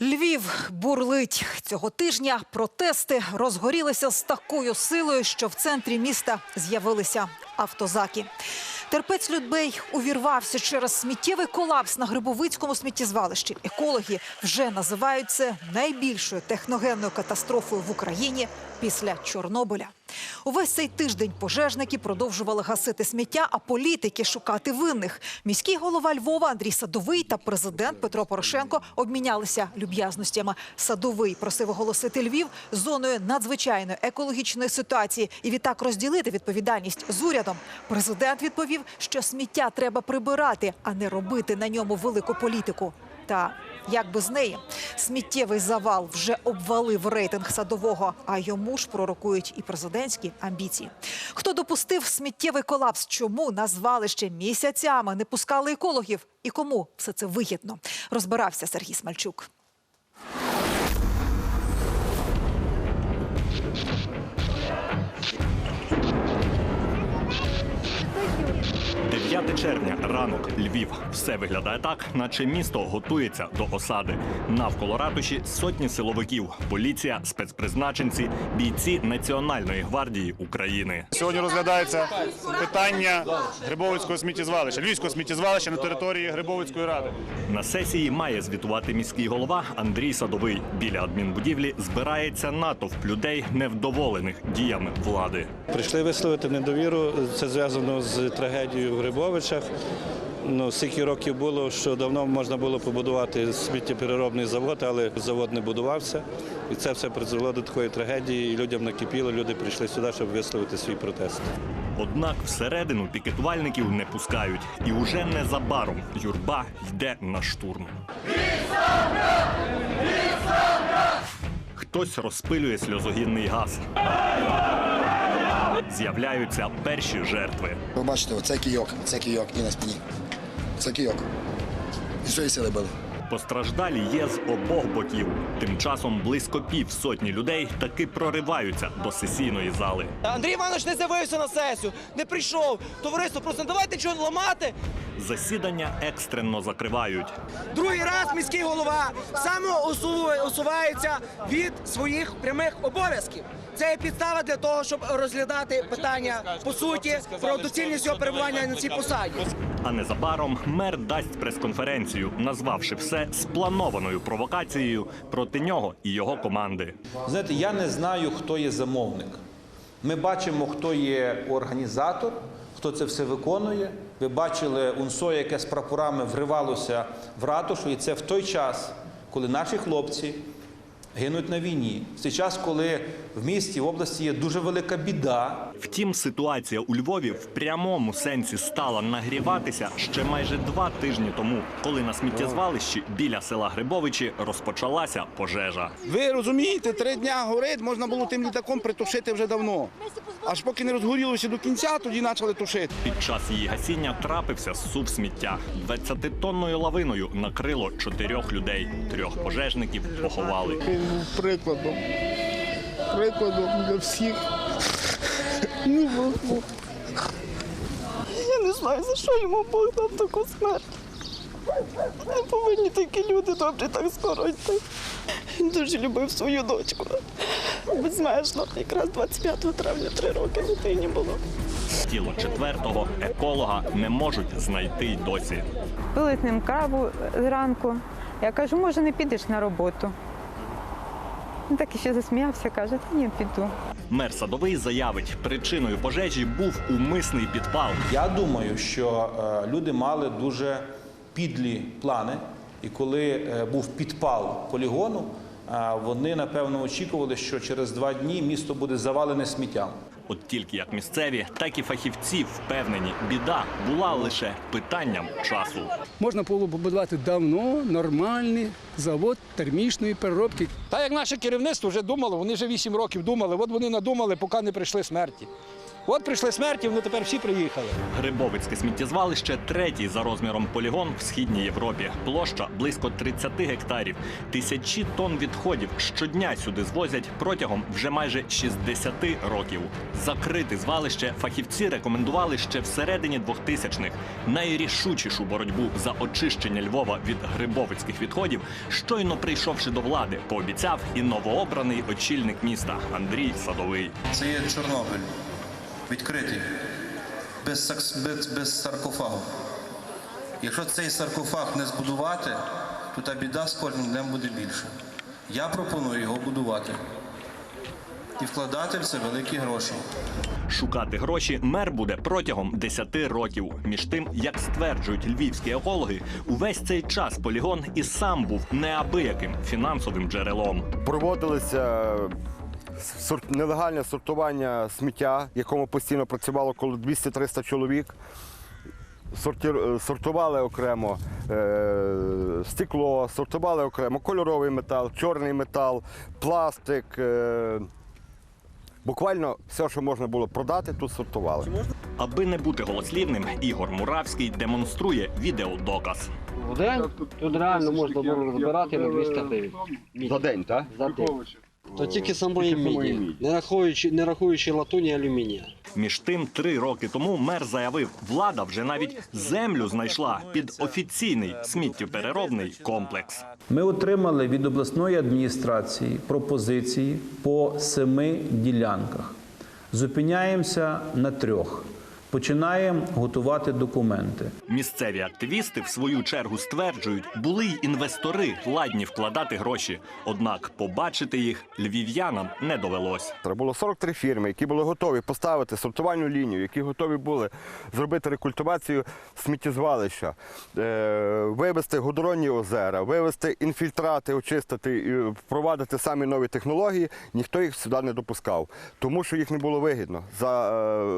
Львів бурлить цього тижня. Протести розгорілися з такою силою, що в центрі міста з'явилися автозаки. Терпець Людбей увірвався через сміттєвий колапс на Грибовицькому сміттєзвалищі. Екологи вже називають це найбільшою техногенною катастрофою в Україні після Чорнобиля. Увесь цей тиждень пожежники продовжували гасити сміття, а політики шукати винних. Міський голова Львова Андрій Садовий та президент Петро Порошенко обмінялися люб'язностями. Садовий просив оголосити Львів зоною надзвичайної екологічної ситуації і відтак розділити відповідальність з урядом. Президент відповів, що сміття треба прибирати, а не робити на ньому велику політику. Та як без неї сміттєвий завал вже обвалив рейтинг садового, а йому ж пророкують і президентські амбіції. Хто допустив сміттєвий колапс? Чому на звалище місяцями не пускали екологів? І кому все це вигідно? Розбирався Сергій Смальчук. 9 червня, ранок, Львів. Все виглядає так, наче місто готується до осади. Навколо ратуші сотні силовиків, поліція, спецпризначенці, бійці Національної гвардії України. Сьогодні розглядається питання Грибовицького сміттєзвалища, Львівського сміттєзвалища на території Грибовицької ради. На сесії має звітувати міський голова Андрій Садовий. Біля адмінбудівлі збирається натовп людей, невдоволених діями влади. Прийшли висловити недовіру. Це зв'язано з трагедією в Грибовичах. Ну, стільки років було, що давно можна було побудувати сміттєпереробний завод, але завод не будувався. І це все призвело до такої трагедії. І людям накипіло, люди прийшли сюди, щоб висловити свій протест. Однак всередину пікетувальників не пускають, і уже незабаром юрба йде на штурм. Хтось розпилює сльозогінний газ. З'являються перші жертви. Ви бачите, оце кійок, це кійок і на спині. Це кійок. І що і сили били. Постраждалі є з обох боків. Тим часом близько півсотні людей таки прориваються до сесійної зали. Андрій Іванович не з'явився на сесію, не прийшов. Товариство, просто не давайте чого ламати. Засідання екстрено закривають. Другий раз міський голова самоусувається від своїх прямих обов'язків. Це є підстава для того, щоб розглядати питання по суті про доцільність його перебування на цій посаді. А незабаром мер дасть прес-конференцію, назвавши все спланованою провокацією проти нього і його команди. Знаєте, я не знаю, хто є замовник. Ми бачимо, хто є організатор, хто це все виконує. Ви бачили УНСО, яке з прапорами вривалося в ратушу, і це в той час, коли наші хлопці гинуть на війні. В цей час, коли в місті, в області є дуже велика біда, Втім, ситуація у Львові в прямому сенсі стала нагріватися ще майже два тижні тому, коли на сміттєзвалищі біля села Грибовичі розпочалася пожежа. Ви розумієте, три дня горить, можна було тим літаком притушити вже давно. Аж поки не розгорілося до кінця, тоді почали тушити. Під час її гасіння трапився сув сміття. 20-тонною лавиною накрило чотирьох людей. Трьох пожежників поховали. Він був прикладом. Прикладом для всіх. Ну, просто. Я не знаю, за що йому Бог дав таку смерть. Не повинні такі люди добрі так скоро йти. Він дуже любив свою дочку. Безмежно. Якраз 25 травня три роки дитині було. Тіло четвертого еколога не можуть знайти й досі. Пили з ним каву зранку. Я кажу, може, не підеш на роботу. Він так і ще засміявся, каже, та ні, піду. Мер садовий заявить, причиною пожежі був умисний підпал. Я думаю, що е, люди мали дуже підлі плани, і коли е, був підпал полігону, е, вони напевно очікували, що через два дні місто буде завалене сміттям. От тільки як місцеві, так і фахівці впевнені, біда була лише питанням часу. Можна було побудувати давно нормальний завод термічної переробки. Та як наше керівництво вже думало, вони вже 8 років думали, от вони надумали, поки не прийшли смерті. От прийшли смерті, вони тепер всі приїхали. Грибовицьке сміттєзвалище третій за розміром полігон в східній Європі. Площа близько 30 гектарів. Тисячі тонн відходів щодня сюди звозять протягом вже майже 60 років. Закрити звалище фахівці рекомендували ще всередині 2000-х. Найрішучішу боротьбу за очищення Львова від грибовицьких відходів, щойно прийшовши до влади, пообіцяв і новообраний очільник міста Андрій Садовий. Це є Чорнобиль. Відкритий. Без, без, без саркофагу. Якщо цей саркофаг не збудувати, то та біда з кожним днем буде більше. Я пропоную його будувати і вкладати в це великі гроші. Шукати гроші мер буде протягом 10 років. Між тим, як стверджують львівські екологи, увесь цей час полігон і сам був неабияким фінансовим джерелом. проводилося сорт- нелегальне сортування сміття, якому постійно працювало коло 200-300 чоловік. Е, Сортували окремо е, стекло, сортували окремо кольоровий метал, чорний метал, пластик. Е, буквально все, що можна було продати, тут сортували. Аби не бути голослівним, Ігор Муравський демонструє відеодоказ. В день тут реально можна було розбирати на 200 гривень. За день, так? За день. То тільки самої міді, не рахуючи, не рахуючи латуні і алюмінія. Між тим, три роки тому мер заявив, влада вже навіть землю знайшла під офіційний сміттєпереробний комплекс. Ми отримали від обласної адміністрації пропозиції по семи ділянках. Зупиняємося на трьох. Починаємо готувати документи. Місцеві активісти в свою чергу стверджують, були й інвестори ладні вкладати гроші. Однак побачити їх львів'янам не довелось. Треба було 43 фірми, які були готові поставити сортувальну лінію, які готові були зробити рекультивацію сміттєзвалища, е, вивести гудронні озера, вивести інфільтрати, очистити, і впровадити самі нові технології. Ніхто їх сюди не допускав, тому що їх не було вигідно. За,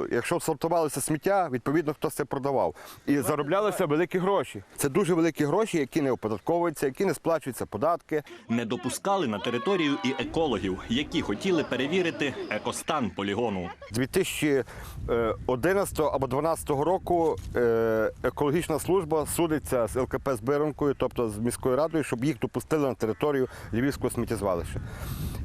е, якщо сортувалося сміття, відповідно хтось це продавав. І зароблялися великі гроші. Це дуже великі гроші, які не оподатковуються, які не сплачуються податки. Не допускали на територію і екологів, які хотіли перевірити екостан полігону. 2011 або 2012 року е, екологічна служба судиться з ЛКП з Биронкою, тобто з міською радою, щоб їх допустили на територію Львівського сміттєзвалища.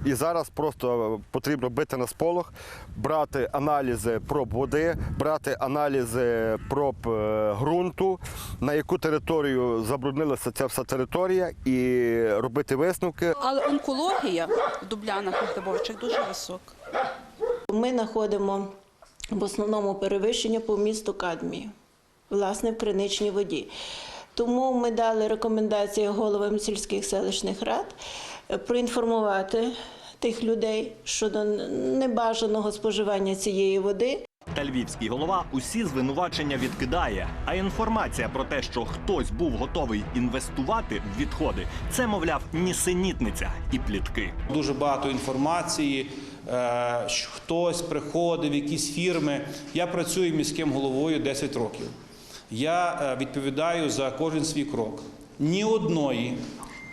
І зараз просто потрібно бити на сполох, брати аналізи проб води, брати аналізи проб е, ґрунту, на яку територію забруднилася ця вся територія, і робити висновки. Але онкологія в Дублянах і дуже висока. Ми знаходимо в основному перевищення по місту кадмію, власне, в криничній воді. Тому ми дали рекомендації головам сільських селищних рад проінформувати тих людей щодо небажаного споживання цієї води. Та львівський голова усі звинувачення відкидає. А інформація про те, що хтось був готовий інвестувати в відходи, це мовляв нісенітниця і плітки. Дуже багато інформації. е, що Хтось приходив, якісь фірми. Я працюю міським головою 10 років. Я е, відповідаю за кожен свій крок. Ні одної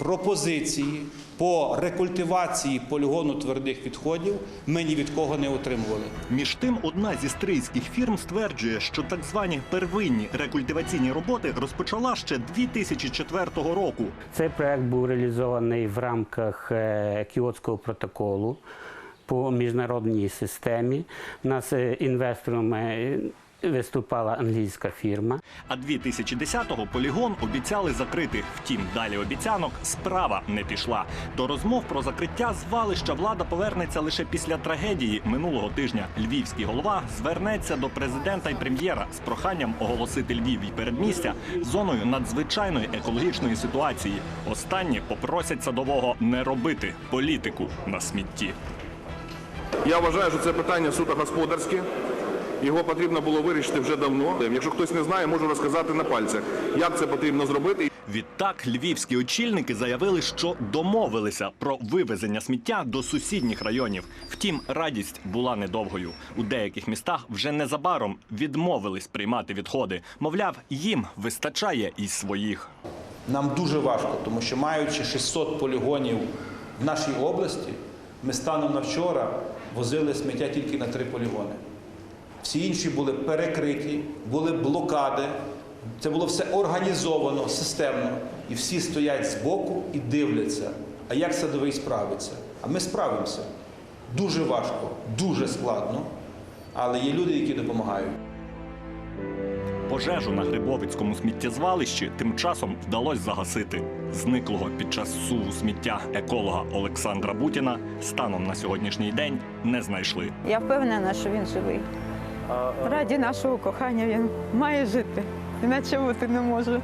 пропозиції по рекультивації полігону твердих відходів ми ні від кого не отримували. Між тим, одна зі стрийських фірм стверджує, що так звані первинні рекультиваційні роботи розпочала ще 2004 року. Цей проект був реалізований в рамках е, Кіотського протоколу по міжнародній системі. У нас е, інвестором е, виступала англійська фірма. А 2010-го полігон обіцяли закрити. Втім, далі обіцянок справа не пішла. До розмов про закриття звалища влада повернеться лише після трагедії минулого тижня. Львівський голова звернеться до президента і прем'єра з проханням оголосити Львів і передмістя зоною надзвичайної екологічної ситуації. Останні попросять садового не робити політику на смітті. Я вважаю, що це питання суто господарське. Його потрібно було вирішити вже давно. Якщо хтось не знає, можу розказати на пальцях, як це потрібно зробити. Відтак львівські очільники заявили, що домовилися про вивезення сміття до сусідніх районів. Втім, радість була недовгою. У деяких містах вже незабаром відмовились приймати відходи. Мовляв, їм вистачає і своїх. Нам дуже важко, тому що маючи 600 полігонів в нашій області, ми станом на вчора возили сміття тільки на три полігони. Всі інші були перекриті, були блокади. Це було все організовано, системно. І всі стоять збоку і дивляться. А як садовий справиться? А ми справимося. Дуже важко, дуже складно, але є люди, які допомагають. Пожежу на Грибовицькому сміттєзвалищі тим часом вдалося загасити. Зниклого під час суву сміття еколога Олександра Бутіна станом на сьогоднішній день не знайшли. Я впевнена, що він живий. Раді нашого кохання він має жити, іначе бути не може.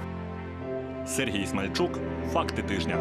Сергій Смальчук, факти тижня.